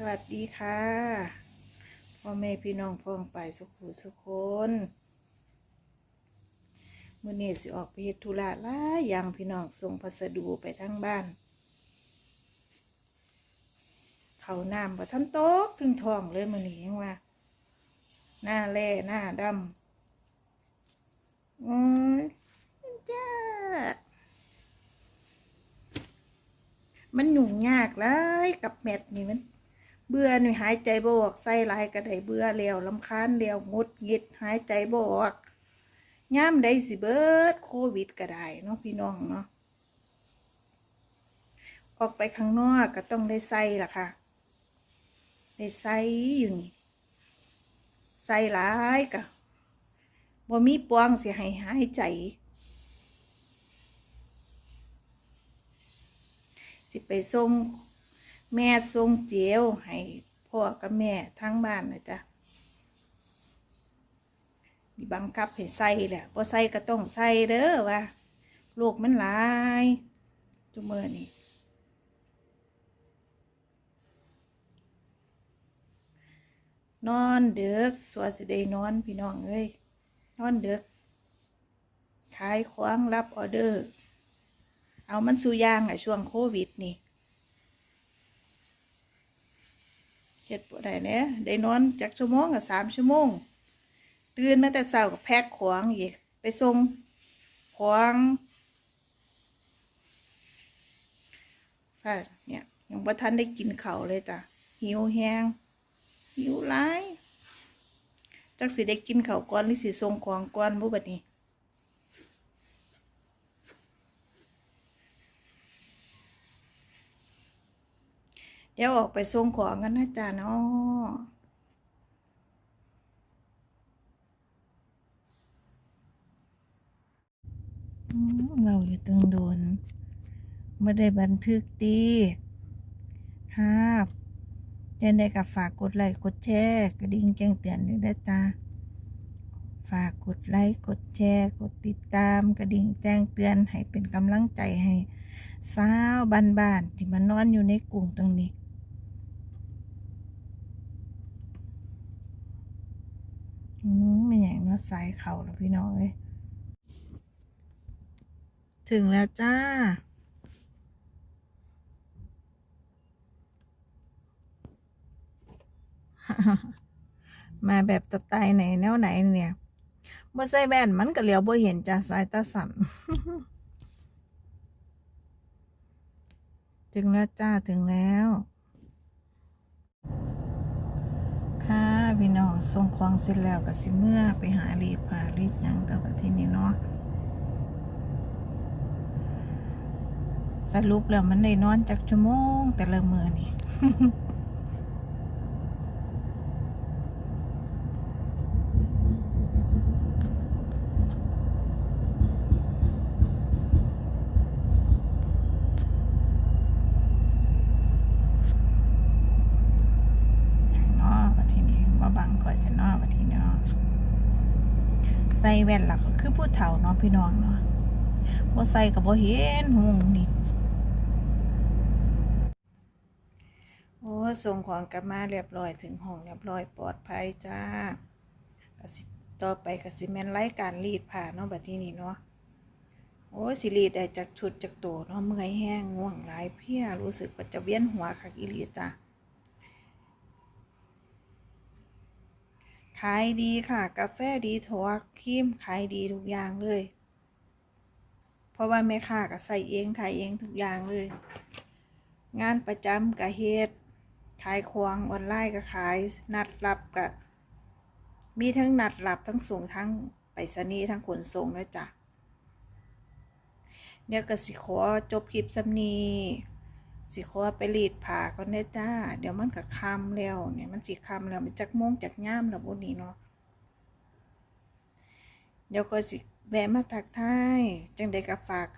สวัสดีค่ะพ่อแม่พี่น้องพ้องไปสุขุสุขคนมื่อนี้สิออกไปเฮ็ดธุระหลายอย่างพี่น้องส่งพัสดุไปทั้งบ้าน เขาน้ำบ่ทันโต๊ะถึงท้องเลยมื่อนี้ยังว่า หน้าแล่หน้าดำอืมจ้า มันหยุ่งยากหลยกับแมทนี่มัน เบื่อนี่หายใจบออกใส่หลายก็ไดเบื่อแล้วลำคาญแล้วงดหงิดหายใจบออกย่ามได้สิเบิดโควิดก็ได้เนาะพี่น้องเนาะออกไปข้างนอกก็ต้องได้ใส่ล่ะค่ะ ได้ใส่อยู่นี่ใส่หลายก็บ่มีปวงเสิให้หายใจ สิไปส่ง แม่ส่งเจียวให้พ่อกับแม่ทั้งบ้านนะจ๊ะบังคับให้ใส่แหละพอใส่ก็ต้องใส่เด้อว่าโรคมันหลายจุเมื่อนี่นอนเด็กสัวสิได้นอนพี่น้องเอ้ยนอนเด็กขายควางรับออเดอร์ เอามันสู่ยางอะช่วงโควิดนี่ เฮ็ดบ่ได้เนี่ยได้นอนจากชั่วโมงกับสามชั่วโมง ตื่นมาแต่เช้ากับแพ็คของอีกไปส่งของค่ะเนี่ยยังบ่ทันได้กินเข้าเลยจ้ะหิวแฮงหิวหลายจักสิได้กินเข้าก่อนหรือสิส่งของก่อนบ่บัดนี้ เดี๋ยวออกไปส่งของกันนะจ๊ะเนาะอืมเราอยู่ตึงโดนไม่ได้บันทึกดีครับยังได้กับฝากกดไลค์กดแชร์กระดิ่งแจ้งเตือนด้วยนะจ๊ะฝากกดไลค์กดแชร์กดติดตามกระดิ่งแจ้งเตือนให้เป็นกำลังใจให้สาวบ้านๆที่มานอนอยู่ในกลุ่มตรงนี้ อืมไม่อย่างว่าสายเขาแล้วพี่น้องเอ้ยถึงแล้วจ้า มาแบบสไตไหนแนวไหนเนี่ยบ่ใส่แว่นมันก็เหลียวบ่เห็นจ้าสายตาสั่นถึงแล้วจ้าถึงแล้ว ค่ะ พี่น้องส่งของเสร็จแล้วก็สิเมื่อไปหารีดผ้ารีดยังแต่ว่าที่นี่เนาะสรุปแล้วมันได้นอนจากชั่วโมงแต่ละมือนี่ เนาะว่า ที่นี่ว่าบังก่อยจะนาะว่าที่นี่เนาะใส่แว่นหลักก็คือผู้เฒ่าเนาะพี่น้องเนาะบ่ใส่ก็บ่เห็นหงนี่โอ้ส่งของกลับมาเรียบร้อยถึงห้องเรียบร้อยปลอดภัยจ้ากสิต่อไปกสิแมนรายการรีดผ้าเนาะบัดนี้นี่เนาะโอ้สิรีดได้จากชุดจากโตเนาะเมื่อยแห้งง่วงหลายเพียรู้สึกว่าจะเวียนหัวคักอีลีจ้า ขายดีค่ะ กาแฟดีทวครีมขายดีทุกอย่างเลย เพราะว่าแม่ค้าก็ใส่เองขายเองทุกอย่างเลย งานประจำกับเฮ็ดขายควงออนไลน์ก็ขาย นัดรับกับมีทั้งนัดรับทั้งส่งทั้งไปรษณีย์ทั้งขนส่งด้วยจ้ะเดี๋ยวก็สิขอจบคลิปสำนี สิขอไปรีดผ้าก่อนเด้จ้า เดี๋ยวมันก็ค่ำแล้ว เนี่ยมันสิค่ำแล้วมันจักโมงจักย่ามแล้วบุนี้เนาะเดี๋ยวก็สิแวะมาทักทายจังใดก็ฝาก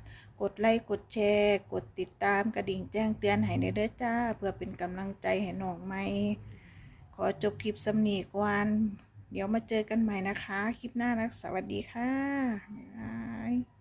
กดไลค์กดแชร์ กดติดตามกระดิ่งแจ้งเตือนให้ในเด้อจ้า เพื่อเป็นกำลังใจให้น้องใหม่ขอจบคลิปสำนีก่อนเดี๋ยวมาเจอกันใหม่นะคะ คลิปหน้านะสวัสดีค่ะบ๊ายบาย